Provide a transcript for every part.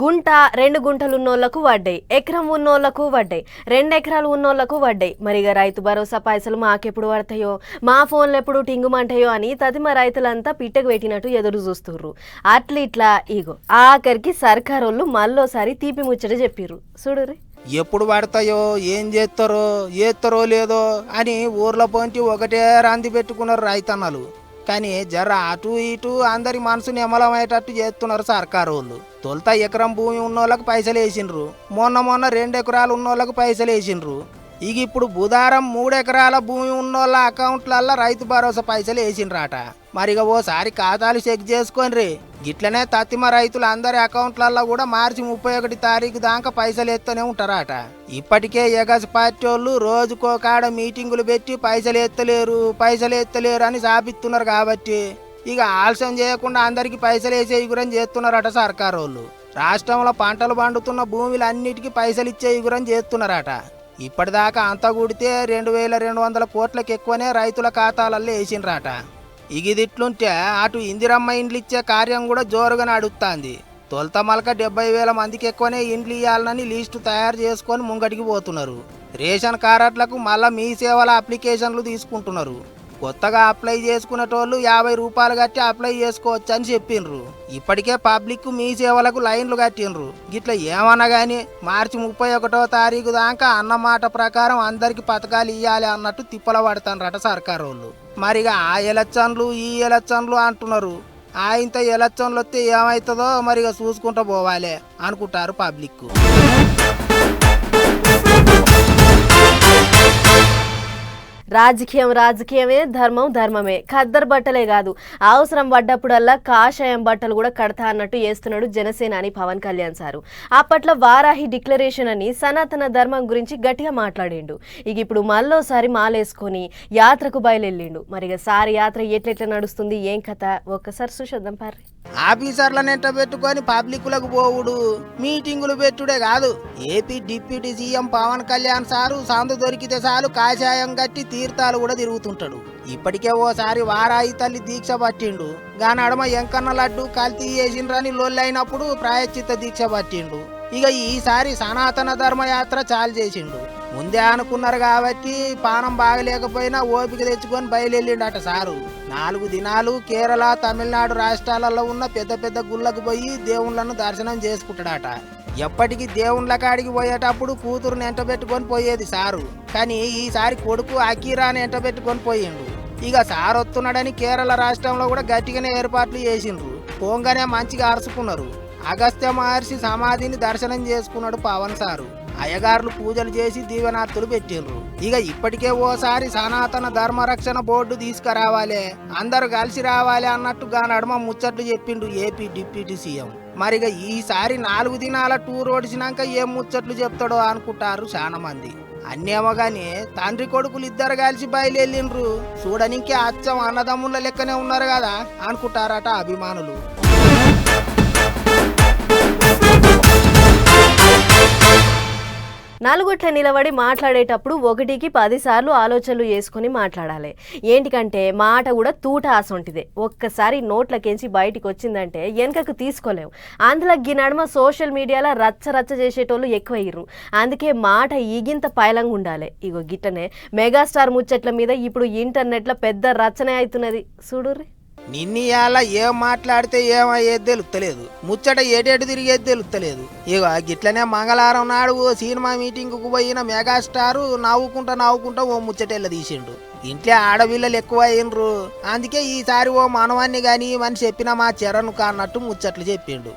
గుంట రెండు గుంటలు ఉన్నోళ్ళకు వడ్డాయి ఎకరం ఉన్నోళ్ళకు వడ్డాయి రెండు ఎకరాలు ఉన్నోళ్ళకు వడ్డాయి మరిగా రైతు భరోసా పైసలు మాకెప్పుడు పడతాయో మా ఫోన్లు ఎప్పుడు టింగుమంటాయో అని తదిమ రైతులంతా పిట్టకు పెట్టినట్టు ఎదురు చూస్తుర్రు. అట్లిట్లా ఇగో ఆఖరికి సర్కారోళ్ళు మళ్ళోసారి తీపి ముచ్చట చెప్పిర్రు. చూడురే ఎప్పుడు పడతాయో ఏం చేస్తారో చేస్తారో లేదో అని ఊర్లో పోంచి ఒకటే రాంది పెట్టుకున్నారు రైతన్నలు. కానీ జర అటు ఇటు అందరి మనసు నిమలమయ్యేటట్టు చేస్తున్నారు సర్కారు వాళ్ళు తొలుత ఎకరం భూమి ఉన్నోళ్ళకి పైసలు వేసిండ్రు. మొన్న మొన్న రెండు ఎకరాలు ఉన్నోళ్ళకి పైసలు వేసిండ్రు. ఇక ఇప్పుడు బుధారం మూడు ఎకరాల భూమి ఉన్నోళ్ళ అకౌంట్లల్లో రైతు భరోసా పైసలు వేసిండ్రాట. మరిగ ఓసారి ఖాతాలు చెక్ చేసుకోండి గిట్లనే తత్తిమ రైతులు అందరి అకౌంట్లల్లో కూడా మార్చి ముప్పై ఒకటి తారీఖు దాకా పైసలు ఎత్తనే ఉంటారట. ఇప్పటికే ఎగస్ పార్టీ వాళ్ళు రోజుకో కాడ మీటింగులు పెట్టి పైసలు ఎత్తలేరు పైసలు ఎత్తలేరు అని సాపిస్తున్నారు కాబట్టి ఇక ఆలస్యం చేయకుండా అందరికీ పైసలు వేసే ఇగురం చేస్తున్నారట సర్కారు వాళ్ళు రాష్ట్రంలో పంటలు పండుతున్న భూములు అన్నిటికీ పైసలు ఇచ్చే ఇగురం చేస్తున్నారట. ఇప్పటిదాకా అంతా కూడితే రెండు వేల రెండు వందల కోట్లకు ఎక్కువనే రైతుల ఖాతాలలో వేసిండ్రట. ఇగిదిట్లుంటే అటు ఇందిరమ్మ ఇండ్లు ఇచ్చే కార్యం కూడా జోరుగా నడుస్తుంది తొలత మలక డెబ్బై వేల మందికి ఎక్కువనే ఇండ్లు ఇవ్వాలని లిస్టు తయారు చేసుకొని ముంగటికి పోతున్నారు. రేషన్ కార్డులకు మళ్ళా మీ సేవల అప్లికేషన్లు తీసుకుంటున్నారు. కొత్తగా అప్లై చేసుకునేటోళ్ళు యాభై రూపాయలు కట్టి అప్లై చేసుకోవచ్చు అని చెప్పిండ్రు ఇప్పటికే పబ్లిక్ మీ సేవలకు లైన్లు కట్టిండ్రు గిట్లా ఏమన్నా కానీ మార్చి ముప్పై ఒకటో తారీఖు దాకా అన్నమాట ప్రకారం అందరికి పథకాలు ఇవ్వాలి అన్నట్టు తిప్పల పడతాన్రట సర్కారు వాళ్ళు మరిగా ఆ ఎలక్షన్లు ఈ ఎలక్షన్లు అంటున్నారు. ఆ ఇంత ఎలక్షన్లు వస్తే ఏమవుతుందో మరిగా చూసుకుంటూ పోవాలి అనుకుంటారు పబ్లిక్ రాజకీయం రాజకీయమే ధర్మం ధర్మమే. ఖద్దరు బట్టలే కాదు. అవసరం పడ్డప్పుడల్లా కాషాయం బట్టలు కూడా కడతా అన్నట్టు చేస్తున్నాడు జనసేన అని పవన్ కళ్యాణ్ సారు. అప్పట్లో వారాహి డిక్లరేషన్ అని సనాతన ధర్మం గురించి గట్టిగా మాట్లాడిండు. ఇక ఇప్పుడు మళ్ళోసారి మాలేసుకొని యాత్రకు బయలుదేరిండు. మరి సారి యాత్ర ఎట్లెట్లా నడుస్తుంది? ఏం కథ? ఒక్కసారి చూసొద్దాం పారి ఆఫీసర్లను ఎంట పెట్టుకొని పబ్లిక్లకు పోవుడు? మీటింగులు పెట్టుడే కాదు. AP deputy CM Pawan Kalyan sir సందు దొరికితే చాలు కాషాయం కట్టి తీర్థాలు కూడా తిరుగుతుంటాడు. ఇప్పటికే ఓసారి వారాయి తల్లి దీక్ష పట్టిండు. గాని అడమ ఎంకన్న లడ్డు కల్తీ చేసిండ్రని లొల్లైనప్పుడు ప్రాయశ్చిత్త దీక్ష పట్టిండు. ఇక ఈసారి సనాతన ధర్మయాత్ర చాలు చేసిండు. ముందే అనుకున్నారు కాబట్టి పానం బాగలేకపోయినా ఓపిక తెచ్చుకొని బయలుదేరిండట సారు. నాలుగు దినాలు కేరళ తమిళనాడు రాష్ట్రాలలో ఉన్న పెద్ద పెద్ద గుళ్ళకు పోయి దేవుళ్ళను దర్శనం చేసుకుంటాడట. ఎప్పటికీ దేవుళ్ళ కాడికి పోయేటప్పుడు కూతురుని ఎంటబెట్టుకొని పోయేది సారు. కానీ ఈసారి కొడుకు అకీరాని ఎంటబెట్టుకొని పోయిండు. ఇక సార్ వస్తున్నాడని కేరళ రాష్ట్రంలో కూడా గట్టిగానే ఏర్పాట్లు చేసిండ్రు. పోంగానే మంచిగా అరుచుకున్నారు. అగస్త్య మహర్షి సమాధిని దర్శనం చేసుకున్నాడు పవన్ సారు. అయ్యగారులు పూజలు చేసి దీవెనార్తులు పెట్టిండ్రు. ఇక ఇప్పటికే ఓసారి సనాతన ధర్మరక్షణ బోర్డు తీసుకురావాలే అందరూ కలిసి రావాలి అన్నట్టు గా నడుమ ముచ్చట్లు చెప్పిండు ఏపీ డిప్యూటీ సీఎం. మరిగా ఈసారి నాలుగు దినాల టూర్ ఓడిసినాక ఏం ముచ్చట్లు చెప్తాడో అనుకుంటారు చాలా మంది అన్నేమో గాని తండ్రి కొడుకులు ఇద్దరు కలిసి బయలుదేరిండ్రు చూడనికే అచ్చం అన్నదమ్ముల లెక్కనే ఉన్నారు కదా అనుకుంటారట అభిమానులు. నలుగుట్ల నిలబడి మాట్లాడేటప్పుడు ఒకటికి పదిసార్లు ఆలోచనలు చేసుకొని మాట్లాడాలి. ఏంటికంటే మాట కూడా తూట ఆసొంటిదే ఒక్కసారి నోట్లకేంచి బయటికి వచ్చిందంటే వెనకకు తీసుకోలేవు. అందులో ఈ నడుమ సోషల్ మీడియాలో రచ్చ రచ్చ చేసేటోళ్ళు ఎక్కువయ్యారు అందుకే మాట ఈగింత పైలంగా ఉండాలి. ఇగో గిట్టనే మెగాస్టార్ ముచ్చట్ల మీద ఇప్పుడు ఇంటర్నెట్లో పెద్ద రచనే అవుతున్నది చూడుర్రీ. నిన్నీయాల ఏం మాట్లాడితే ఏమయ్యేది తెలుస్తలేదు ముచ్చట ఏటేటు తిరిగేది తెలుస్తలేదు ఇక గిట్లనే మంగళవారం నాడు ఓ సినిమా మీటింగ్కు పోయిన మెగాస్టారు నవ్వుకుంటా నవ్వుకుంటా ఓ ముచ్చటెళ్ళ తీసిండు. ఇంట్లో ఆడపిల్లలు ఎక్కువ అయినరు అందుకే ఈసారి ఓ మనవాన్ని కానీ అని చెప్పిన మా చెరను కాన్నట్టు ముచ్చట్లు చెప్పిండు.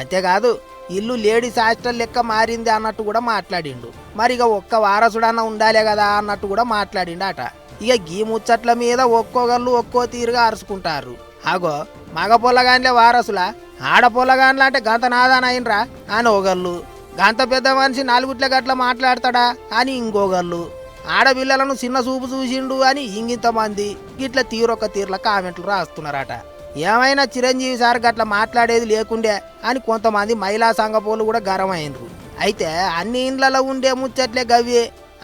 అంతేకాదు ఇల్లు లేడీస్ హాస్టల్ లెక్క మారింది అన్నట్టు కూడా మాట్లాడిండు. మరి ఇక ఒక్క వారసుడన్న ఉండాలే కదా అన్నట్టు కూడా మాట్లాడిండు అట ఇక గీ ముచ్చట్ల మీద ఒక్కొక్కళ్ళు ఒక్కో తీరుగా అరుచుకుంటారు. అగో మగ పొల్లగాన్లే వారసులా ఆడ పొల్లగాన్ల అంటే గంత నాదానైనరా అని ఒకళ్ళు గంత పెద్ద మనిషి నాలుగుట్ల గట్ల మాట్లాడతాడా అని ఇంకొకళ్ళు ఆడపిల్లలను చిన్న చూపు చూసిండు అని ఇంగింతమంది గిట్ల తీరొక్క తీర్ల కామెంట్లు రాస్తున్నారట. ఏమైనా చిరంజీవి సార్ గట్ల మాట్లాడేది లేకుండే అని కొంతమంది మహిళా సంఘపోలు కూడా గరమైనరు అయితే అన్ని ఇండ్లలో ఉండే ముచ్చట్లే గవి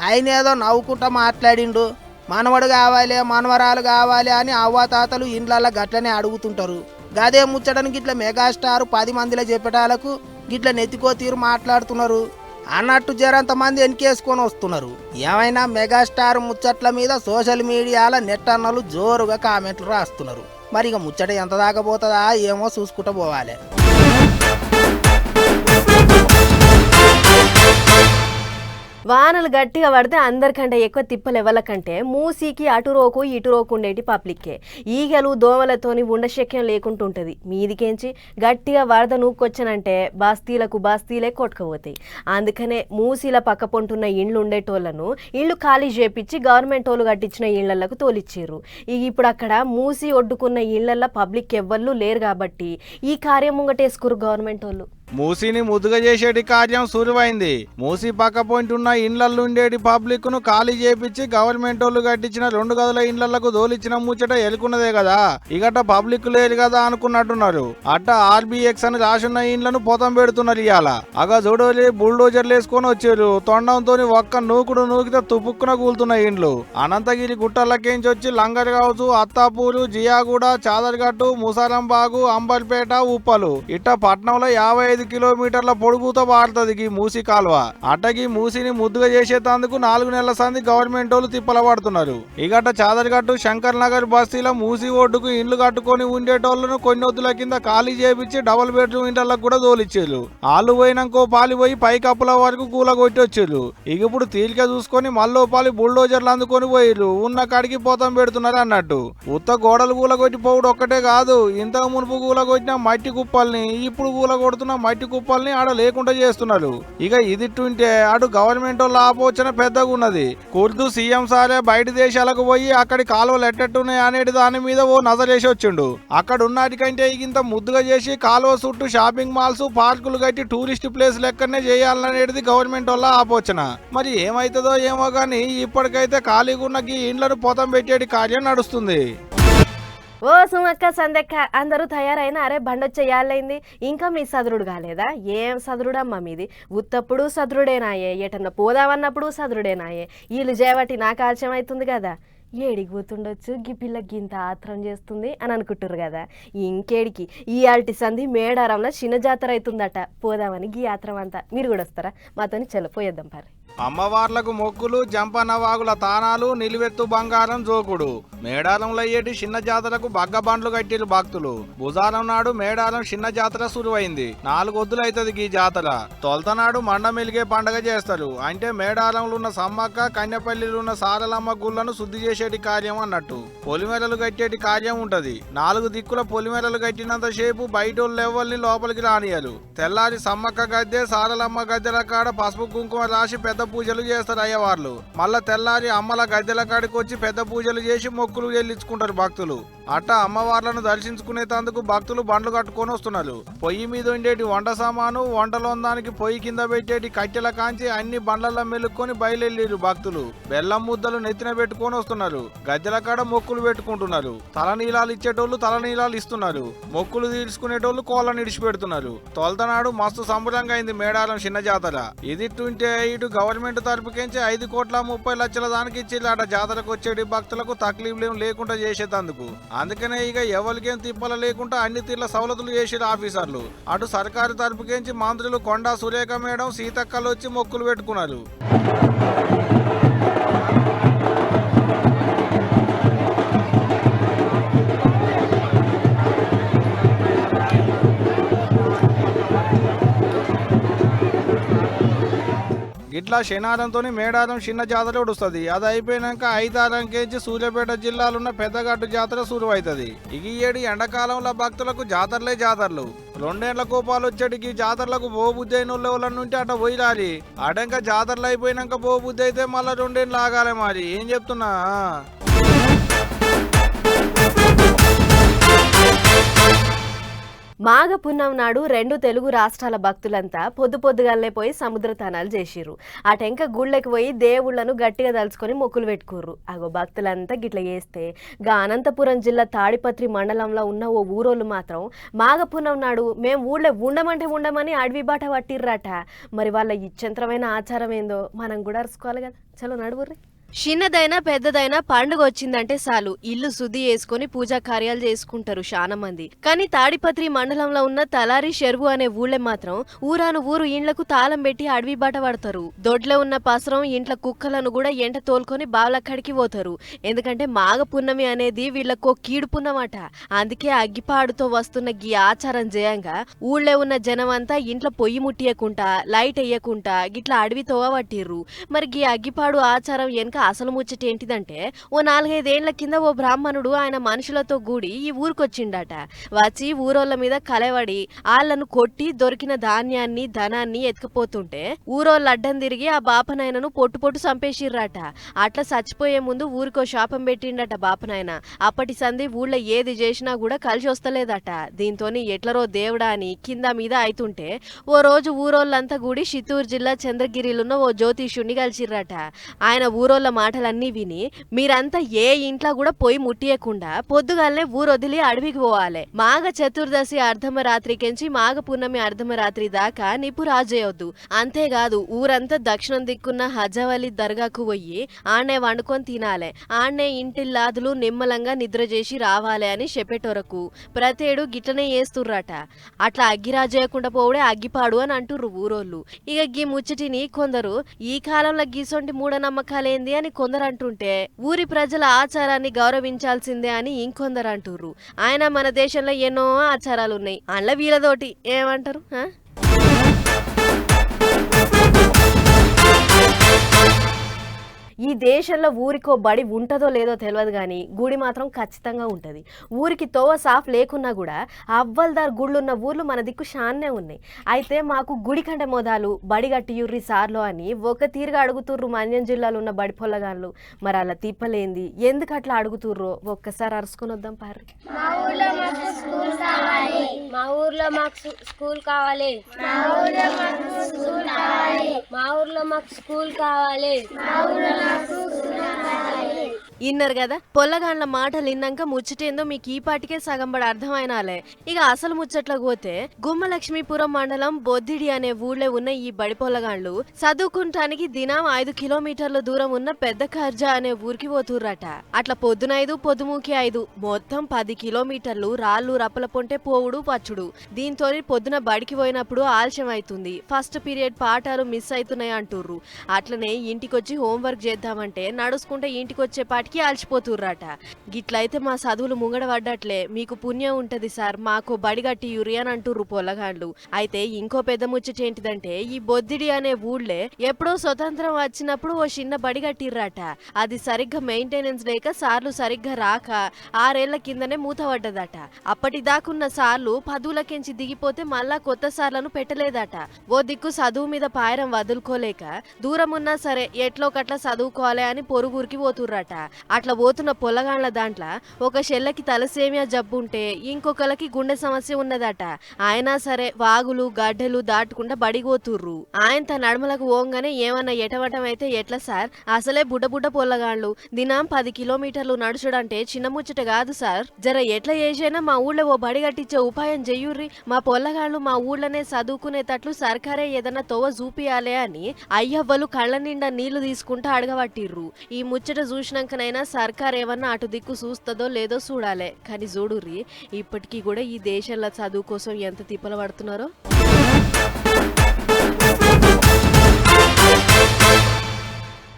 ఆయన ఏదో నవ్వుకుంటా మాట్లాడిండు. మనవడు కావాలి మనవరాలు కావాలి అని అవ్వాతాతలు ఇండ్లల్లో గట్లనే అడుగుతుంటారు. గదే ముచ్చడానికి ఇట్లా మెగాస్టార్ పది మందిలో చెప్పేటాలకు గిట్ల నెత్తికో తీరు మాట్లాడుతున్నారు. అన్నట్టు జరంత మంది ఎన్కేసుకొని వస్తున్నారు. ఏమైనా మెగాస్టార్ ముచ్చట్ల మీద సోషల్ మీడియాల నెట్ అన్నలు జోరుగా కామెంట్లు రాస్తున్నారు. మరి ఇక ముచ్చట ఎంత దాకా పోతుందా ఏమో చూసుకుంటూ పోవాలి. వానలు గట్టిగా పడితే అందరికంటే ఎక్కువ తిప్పలు ఎవరికంటే మూసీకి అటు రోకు ఇటు రోకు ఉండేటి పబ్లిక్కే. ఈగలు దోమలతోని ఉండశక్యం లేకుంటుంటుంది మీదికేంచి గట్టిగా వరద నూక్కొచ్చనంటే బస్తీలకు బస్తీలే కొట్టుకుపోతాయి. అందుకనే మూసీల పక్క పొంటున్న ఇండ్లు ఉండేటోళ్ళను ఇళ్ళు ఖాళీ చేపించి గవర్నమెంట్ వాళ్ళు కట్టించిన ఇళ్ళకు తోలిచ్చారు. ఇక ఇప్పుడు అక్కడ మూసి ఒడ్డుకున్న ఇళ్ళల్లో పబ్లిక్ ఎవ్వళ్ళు లేరు కాబట్టి ఈ కార్యం ముంగటేసుకురు గవర్నమెంట్ వాళ్ళు. మూసీని ముద్దుగా చేసేటి కార్యం సురువైంది. మూసి పక్క పాయింట్ ఉన్న ఇండ్లల్లో ఉండేటి పబ్లిక్ను ఖాళీ చేపించి గవర్నమెంట్ వాళ్ళు కట్టించిన రెండు గదుల ఇండ్లకు దోలిచ్చిన ముచ్చట ఎలుకున్నదే కదా. ఇగట పబ్లిక్ లేరు కదా అనుకున్నట్టున్నారు. అట్ట ఆర్బీఎక్స్ అని రాసున్న ఇండ్లను పొతం పెడుతున్నారు ఇవాళ అగ చూడోలి బుల్డోజర్లు వేసుకొని వచ్చారు. తొండంతో ఒక్క నూకుడు నూకితే తుపుక్కున కూలుతున్న ఇండ్లు. అనంతగిరి గుట్టలకేంచి వచ్చి లంగర్ కావచ్చు అత్తాపూరు జియాగూడ చాదర్గట్టు ముసారంబాగు అంబర్పేట ఉప్పలు. ఇట్ట పట్నంలో యాభై ఐదు కిలోమీటర్ల పొడుగుతో పారుతుంది ఈ మూసి కాలువ. అట్టకి మూసిని ముద్దుగా చేసేటందుకు నాలుగు నెలల సంది గవర్నమెంట్ వాళ్ళు తిప్పల పడుతున్నారు ఇగట చాదరిగట్టు శంకర్ నగర్ బస్తీలో మూసి ఒడ్డుకు ఇండ్లు కట్టుకొని ఉండేటోళ్ళను కొన్ని వద్దుల కింద ఖాళీ చేపించి డబుల్ బెడ్రూమ్ ఇంటర్లకు కూడా తోలిచ్చారు ఆలు పోయినాకో పాలి పోయి పై కప్పుల వరకు కూల కొట్టి ఇక ఇప్పుడు తీరిక చూసుకొని మల్లో పాలి బుల్డోజర్లు అందుకొని పోయిర్రు. ఉన్న కాడికి పోతం పెడుతున్నారు అన్నట్టు. ఉత్త గోడలు కూల కొట్టి పోవుడు ఒక్కటే కాదు ఇంతకు మునుపు కూల కొట్టిన మట్టి కుప్పల్ని ఇప్పుడు కూల కొడుతున్న మట్టి కుప్పల్ని ఆడ లేకుండా చేస్తున్నారు. ఇక ఇదిట్టుంటే అటు గవర్నమెంట్ వాళ్ళ ఆపోచన పెద్దగా ఉన్నది కుర్దు సీఎం సారే బయట దేశాలకు పోయి అక్కడి కాలువలు ఎట్టట్టున్నాయి అనేది దాని మీద ఓ నజరేసి వచ్చిండు. అక్కడ ఉన్నటికంటే ఇంత ముద్దుగా చేసి కాలువ చుట్టూ షాపింగ్ మాల్స్ పార్కులు కట్టి టూరిస్ట్ ప్లేస్ లెక్కనే చేయాలనేది గవర్నమెంట్ వల్ల ఆపోచన. మరి ఏమైతుందో ఏమో గానీ ఇప్పటికైతే ఖాళీగా ఉన్న ఈ ఇండ్లను పొతం పెట్టేటి కార్యం నడుస్తుంది. ఓ సుమక్క సందెక్క అందరూ తయారైన అరే బండొచ్చేయాలైంది ఇంకా మీ సదురుడు కాలేదా? ఏం సదురుడమ్మా మీది? ఉత్తప్పుడు సదురుడేనాయే ఎటన్నా పోదామన్నప్పుడు సదురుడేనాయే. వీళ్ళు చేయబట్టి నాకు ఆలస్యం అవుతుంది కదా. ఏడికి పోతుండొచ్చు గీ పిల్ల గింత ఆత్రం చేస్తుంది అని అనుకుంటారు కదా. ఇంకేడికి? ఈ ఆల్టి సంధి మేడారంలో చిన్న జాతర అవుతుందట పోదామని గీ ఆత్రం అంతా. మీరు కూడా వస్తారా? మాతోని చెల్లపోయేద్దాం పరి. అమ్మవార్లకు మొక్కులు జంపనవాగుల తానాలు నిలువెత్తు బంగారం జోకుడు. మేడారంలయ్యేటి చిన్న జాతరకు బగ్గ బండ్లు కట్టిరు భక్తులు. బుధారం నాడు మేడారం చిన్న జాతర సురువైంది. నాలుగు వద్దులు ఈ జాతర. తొలతనాడు మండ మెలిగే పండగ చేస్తారు. అంటే మేడారంలో ఉన్న సమ్మక్క కన్యపల్లిలో ఉన్న సారలమ్మ గుళ్ళను శుద్ధి చేసేటి కార్యం అన్నట్టు. పొలిమేరలు కట్టేటి కార్యం ఉంటది. నాలుగు దిక్కుల పొలిమేరలు కట్టినంత సేపు బయట లెవెల్ని లోపలికి రానియరు తెల్లారి సమ్మక్క గద్దె సారలమ్మ గద్దెల కాడ పసుపు కుంకుమ రాసి పెద్ద పూజలు చేస్తారు అయ్యవార్లు. మళ్ళా తెల్లారి అమ్మల గద్దెల కాడికి వచ్చి పెద్ద పూజలు చేసి మొక్కులు చెల్లించుకుంటారు భక్తులు. అట్ట అమ్మవార్లను దర్శించుకునేటందుకు భక్తులు బండ్లు కట్టుకొని వస్తున్నారు. పొయ్యి మీద ఉండేటి వంట సామాను వంటలో దానికి పొయ్యి కింద పెట్టేటి కట్టెల కాంచి అన్ని బండ్లలో మెలుక్కొని బయలుదేరు భక్తులు. బెల్లం ముద్దలు నెత్తిన పెట్టుకొని వస్తున్నారు. గద్దెల కాడ మొక్కులు పెట్టుకుంటున్నారు. తలనీలాలు ఇచ్చేటోళ్ళు తలనీలాలు ఇస్తున్నారు. మొక్కులు తీర్చుకునేటోళ్ళు కోళ్ళని ఇడిచిపెడుతున్నారు తొలతనాడు మస్తు సంబరంగా అయింది మేడారం చిన్న జాతర. ఇదిట్టుంటే ఇటు గవర్నమెంట్ తరపుకించి ఐదు కోట్ల ముప్పై లక్షల దానికి ఇచ్చి అట జాతరకు వచ్చేటి భక్తులకు తక్లీఫ్లేం లేకుండా చేసేటందుకు. అందుకనే ఇక ఎవరికేం తిప్పల లేకుండా అన్ని తీర్ల సవలతులు చేసారు ఆఫీసర్లు. అటు సర్కారు తరపుకేంచి మంత్రులు కొండా సురేఖ మేడం సీతక్కలు వచ్చి మొక్కులు పెట్టుకున్నారు. ఇట్లా శనాదంతో మేడారం చిన్న జాతర వస్తుంది. అది అయిపోయినాక ఐదారంకేంచి సూర్యాపేట జిల్లాలున్న పెద్దగట్టు జాతర సురువు ఇక ఈ ఏడు ఎండాకాలంలో భక్తులకు జాతరలే జాతరలు. రెండేళ్ళ కోపాలు వచ్చేటికి జాతరలకు బో బుద్ధి అయిన నుండి అట పోయిరాలి అడంక జాతరలు అయిపోయినాక బోబుద్ధి అయితే మళ్ళీ రెండేళ్ళు ఆగాలి మరి. ఏం చెప్తున్నా? మాఘ పున్నం నాడు రెండు తెలుగు రాష్ట్రాల భక్తులంతా పొద్దు పొద్దుగాలనే పోయి సముద్ర తనాలు చేసిర్రు. ఆ టెంక గుళ్ళకి పోయి దేవుళ్ళను గట్టిగా తలుచుకొని మొక్కులు పెట్టుకుర్రు. అగో భక్తులంతా గిట్ల చేస్తే గా అనంతపురం జిల్లా తాడిపత్రి మండలంలో ఉన్న ఓ ఊరోళ్ళు మాత్రం మాఘ పున్నం నాడు మేము ఊళ్ళో ఉండమంటే ఉండమని అడవి బాట పట్టిర్రట. మరి వాళ్ళ ఇచ్చంత్రమైన ఆచారం ఏందో మనం కూడా అరుచుకోవాలి కదా. చలో నడువుర్రీ. చిన్నదైనా పెద్దదైనా పండుగ వచ్చిందంటే చాలు. ఇల్లు శుద్ధి చేసుకుని పూజా కార్యాలు చేసుకుంటారు చాలా మంది. కానీ తాడిపత్రి మండలంలో ఉన్న తలారి చెరువు అనే ఊళ్ళే మాత్రం ఊరాను ఊరు ఇండ్లకు తాళం పెట్టి అడవి బాట పడతారు. దొడ్లో ఉన్న పసరం ఇంట్ల కుక్కలను కూడా ఎంట తోలుకొని బావులక్కడికి పోతారు. ఎందుకంటే మాఘ పున్నమి అనేది వీళ్ళకో కీడు పున్నమాట. అందుకే అగ్గిపాడుతో వస్తున్న గీ ఆచారం జయంగా ఊళ్ళో ఉన్న జనం అంతా ఇంట్లో పొయ్యి ముట్టియకుండా లైట్ వేయకుండా గిట్లా అడవి తోవ పట్టిర్రు. మరి గీ అగ్గిపాడు ఆచారం వెనుక అసలు ముచ్చట ఏంటిదంటే ఓ నాలుగైదేళ్ళ కింద ఓ బ్రాహ్మణుడు ఆయన మనుషులతో కూడి ఈ ఊరికొచ్చిండట. వచ్చి ఊరోళ్ళ మీద కలవడి ఆళ్ళను కొట్టి దొరికిన ధాన్యాన్ని ధనాన్ని ఎత్తుకుపోతుంటే ఊరోళ్ళు అడ్డం తిరిగి ఆ బాపనాయనను పొట్టు పొట్టు చంపేసిర్రాట అట్లా చచ్చిపోయే ముందు ఊరికో శాపం పెట్టిండట బాపనాయన. అప్పటి సంధి ఊళ్ళో ఏది చేసినా కూడా కలిసి వస్తలేదట దీంతోని ఎట్లరో దేవుడా అని కింద మీద అయితుంటే ఓ రోజు ఊరోళ్ళంతా కూడి చిత్తూరు జిల్లా చంద్రగిరిలున్న ఓ జ్యోతిష్యుణ్ణి కలిసిర్రట. ఆయన ఊరోళ్ళ మాటలన్నీ విని మీరంతా ఏ ఇంట్లో కూడా పోయి ముట్టియకుండా పొద్దుగాలనే ఊరొదిలి అడవికి పోవాలి. మాఘ చతుర్దశి అర్ధమరాత్రికెంచి మాఘ పున్నమి అర్ధమరాత్రి దాకా నిప్పు రాజేయొద్దు. అంతేకాదు ఊరంతా దక్షిణం దిక్కున్న హజవలి దర్గాకు పోయి ఆడనే వండుకొని తినాలే. ఆడనే ఇంటిల్లాదులు నిమ్మలంగా నిద్ర చేసి రావాలి అని చెప్పేటోరకు ప్రతేడు గిట్లనే చేస్తుర్రట. అట్లా అగ్గిరాజేయకుండా పోవడే అగ్గిపాడు అని అంటుర్రు ఊరోళ్ళు. ఇక గీ ముచ్చటిని కొందరు ఈ కాలంలో గీసొంటి మూఢనమ్మకాలేంది అని కొందరు అంటుంటే ఊరి ప్రజల ఆచారాన్ని గౌరవించాల్సిందే అని ఇంకొందరు అంటుర్రు ఆయన మన దేశంలో ఎన్నో ఆచారాలు ఉన్నాయి అందులో వీళ్ళతోటి ఏమంటారు ఈ దేశంలో ఊరికో బడి ఉంటుందో లేదో తెలియదు కానీ గుడి మాత్రం ఖచ్చితంగా ఉంటుంది. ఊరికి తోవ సాఫ్ లేకున్నా కూడా అవ్వల్దార్ గుళ్ళున్న ఊర్లు మన దిక్కు షాన్నే ఉన్నాయి. అయితే మాకు గుడి కంటే మొదలు బడి కట్టియుర్రి సార్లో అని ఒక తీరుగా అడుగుతుర్రు మన్యం జిల్లాలో ఉన్న బడి పొల్లగాళ్ళు. మరి అలా తిప్పలేంది. ఎందుకు అట్లా అడుగుతుర్రో ఒక్కసారి అరుసుకొని వద్దాం పారి మా ఊర్లో మాకు స్కూల్ కావాలి. మా ఊర్లో మాకు స్కూల్ కావాలి. మా ఊర్లో మాకు స్కూల్ కావాలి. మా ఊర్లో మాకు స్కూల్ కావాలి. మా ఊర్లో మాకు స్కూల్ కావాలి ఇన్నారు కదా? పొల్లగాండ్ల మాటలు విన్నాక ముచ్చటేందో మీకు ఈ పాటికే సగం పడి అర్థమైనాలే. ఇక అసలు ముచ్చట్లకు పోతే గుమ్మలక్ష్మీపురం మండలం బొద్దిడి అనే ఊళ్ళో ఉన్న ఈ బడి పొల్లగాండ్లు చదువుకుంటానికి దినం ఐదు కిలోమీటర్ల దూరం ఉన్న పెద్ద ఖర్జా అనే ఊరికి పోతుర్రట. అట్లా పొద్దున ఐదు పొద్దుమూకి ఐదు మొత్తం పది కిలోమీటర్లు రాళ్ళు రప్పల పొంటే పోవుడు పచ్చుడు. దీంతో పొద్దున బడికి పోయినప్పుడు ఆలస్యం అవుతుంది ఫస్ట్ పీరియడ్ పాఠాలు మిస్ అవుతున్నాయి అంటుర్రు. అట్లనే ఇంటికొచ్చి హోంవర్క్ చేద్దామంటే నడుచుకుంటే ఇంటికి ఇప్పటికీ అలసిపోతుర్రట. గిట్లయితే మా చదువులు ముంగడ పడ్డట్లే మీకు పుణ్యం ఉంటది సార్. మాకు బడి గట్టి యురి అంటుర్రు పొలగాండ్లు అయితే ఇంకో పెద్ద ముచ్చట ఏంటిదంటే ఈ బొద్దిడి అనే ఊళ్ళే ఎప్పుడో స్వతంత్రం వచ్చినప్పుడు ఓ చిన్న బడి కట్టిర్రట అది సరిగ్గా మెయింటెనెన్స్ లేక సార్లు సరిగ్గా రాక ఆరేళ్ళ కిందనే మూతపడ్డదట అప్పటిదాకున్న సార్లు పదులకెంచి దిగిపోతే మళ్ళా కొత్త సార్లను పెట్టలేదట. ఓ దిక్కు చదువు మీద పాయరం వదులుకోలేక దూరం ఉన్నా సరే ఎట్లో కట్లా చదువుకోవాలి అని పొరుగురికి పోతుర్రట. అట్లా పోతున్న పొలగాండ్ల దాంట్లో ఒక చెల్లకి తలసేమియా జబ్బు ఉంటే ఇంకొకరికి గుండె సమస్య ఉన్నదట. అయినా సరే వాగులు గడ్డలు దాటుకుండా బడిగోతుర్రు. ఆయన తన నడుమలకు ఓంగానే ఏమన్నా ఎటవటం అయితే ఎట్లా సార్? అసలే బుడ్డ బుడ్డ పొల్లగాండ్లు దినం పది కిలోమీటర్లు నడుచుడంటే చిన్న ముచ్చట కాదు సార్. జర ఎట్లా చేసైనా మా ఊళ్ళో ఓ బడి కట్టించే ఉపాయం చెయ్యుర్రి మా పొల్లగాళ్ళు మా ఊళ్ళనే చదువుకునేటట్లు సర్కారే ఏదన్నా తోవ చూపియాలే అని అయ్యవ్వలు కళ్ళ నిండా నీళ్ళు తీసుకుంటా అడగబట్టిర్రు. ఈ ముచ్చట చూసినాకనైనా సర్కార్ ఏమన్నా అటు దిక్కు చూస్తుందో లేదో చూడాలే. కానీ చూడుర్రి ఇప్పటికీ కూడా ఈ దేశంలో చదువు కోసం ఎంత తిప్పలు పడుతున్నారో?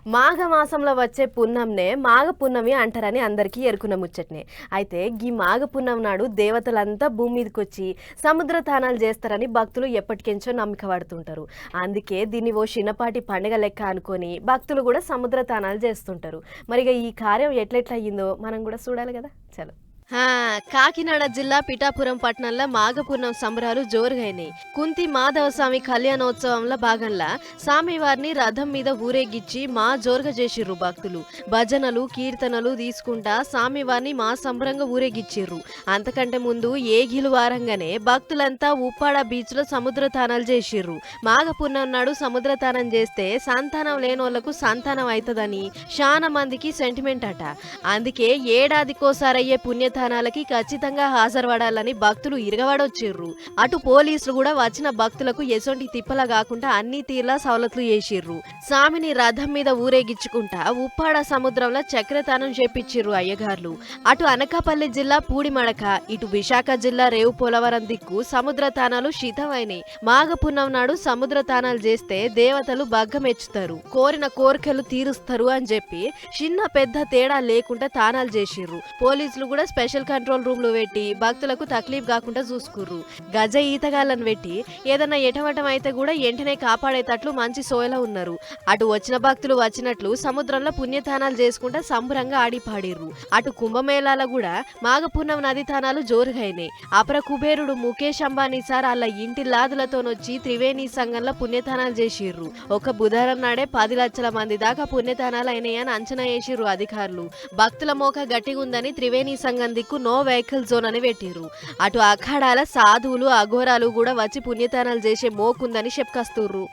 మాఘ మాసంలో వచ్చే పున్నంనే మాఘ పున్నమి అంటారని అందరికీ ఎరుకున్న ముచ్చట్నే. అయితే గీ మాఘ పున్నం నాడు దేవతలంతా భూమి మీదకి వచ్చి సముద్ర తానాలు చేస్తారని భక్తులు ఎప్పటికెంచో నమ్మిక పడుతుంటారు. అందుకే దీన్ని ఓ చిన్నపాటి పండుగ లెక్క అనుకొని భక్తులు కూడా సముద్ర తానాలు చేస్తుంటారు. మరి ఈ కార్యం ఎట్లెట్లయిందో మనం కూడా చూడాలి కదా. చలో. కాకినాడ జిల్లా పిఠాపురం పట్టణంలో మాఘపూర్ణం సంబరాలు జోరుగైనాయి కుంతి మాధవ స్వామి కళ్యాణోత్సవంలో భాగంగా స్వామివారిని రథం మీద ఊరేగిచ్చి మా జోరుగా చేసిర్రు భక్తులు. భజనలు కీర్తనలు తీసుకుంటా స్వామివారిని మా సంబరంగా ఊరేగిచ్చిర్రు అంతకంటే ముందు ఏగిలు వారంగానే భక్తులంతా ఉప్పాడ బీచ్లో సముద్ర తానాలు చేసిర్రు. మాఘపూర్ణం నాడు సముద్ర తానం చేస్తే సంతానం లేనోళ్ళకు సంతానం అవుతుందని చాలా మందికి సెంటిమెంట్ అట. అందుకే ఏడాదికోసారి అయ్యే పుణ్యత దేవస్థానాలకి ఖచ్చితంగా హాజరవడాలని భక్తులు ఇరగబడొచ్చిర్రు. అటు పోలీసులు కూడా వచ్చిన భక్తులకు ఎసొంటి తిప్పల కాకుండా అన్ని తీర్లా సవలతులు చేసిర్రు. స్వామిని రథం మీద ఊరేగించుకుంటా ఉప్పాడ సముద్రంలో చక్రతానం చేపించిర్రు అయ్యగార్లు. అటు అనకాపల్లి జిల్లా పూడిమడక ఇటు విశాఖ జిల్లా రేవు పోలవరం దిక్కు సముద్ర తానాలు శితమైనాయి. మాఘపున్నం నాడు సముద్ర తానాలు చేస్తే దేవతలు బగ్గమెచ్చుతారు కోరిన కోరికలు తీరుస్తారు అని చెప్పి చిన్న పెద్ద తేడా లేకుండా తానాలు చేసిర్రు. పోలీసులు కూడా స్పెషల్ కంట్రోల్ రూమ్లో పెట్టి భక్తులకు తక్లీఫ్ కాకుండా చూసుకుర్రు. గజ ఈతగాళ్ళను పెట్టి ఏదన్నా ఎటవటం అయితే కూడా వెంటనే కాపాడేటట్లు మంచి సోయలో ఉన్నారు. అటు వచ్చిన భక్తులు వచ్చినట్లు సముద్రంలో పుణ్యతానాలు చేసుకుంటా సంబరంగా ఆడిపాడిర్రు. అటు కుంభమేళాల కూడా మాఘపూర్ణం నది తానాలు జోరుగైనాయి. అపర కుబేరుడు ముఖేష్ అంబానీ సార్ అలా ఇంటి లాదులతోనొచ్చి త్రివేణి సంఘంలో పుణ్యతానాలు చేసిర్రు. ఒక బుధవారం నాడే పది లక్షల మంది దాకా పుణ్యతానాలు అయినాయని అంచనా వేసిర్రు అధికారులు. భక్తుల మోక గట్టిగా ఉందని త్రివేణి సంఘం దిక్కు నో వెహికల్ జోన్ అని పెట్టిర్రు. అటు అఖాడాల సాధువులు అఘోరాలు కూడా వచ్చి పుణ్యతానాలు చేసే మోకుందని చెప్పుకొస్తుర్రు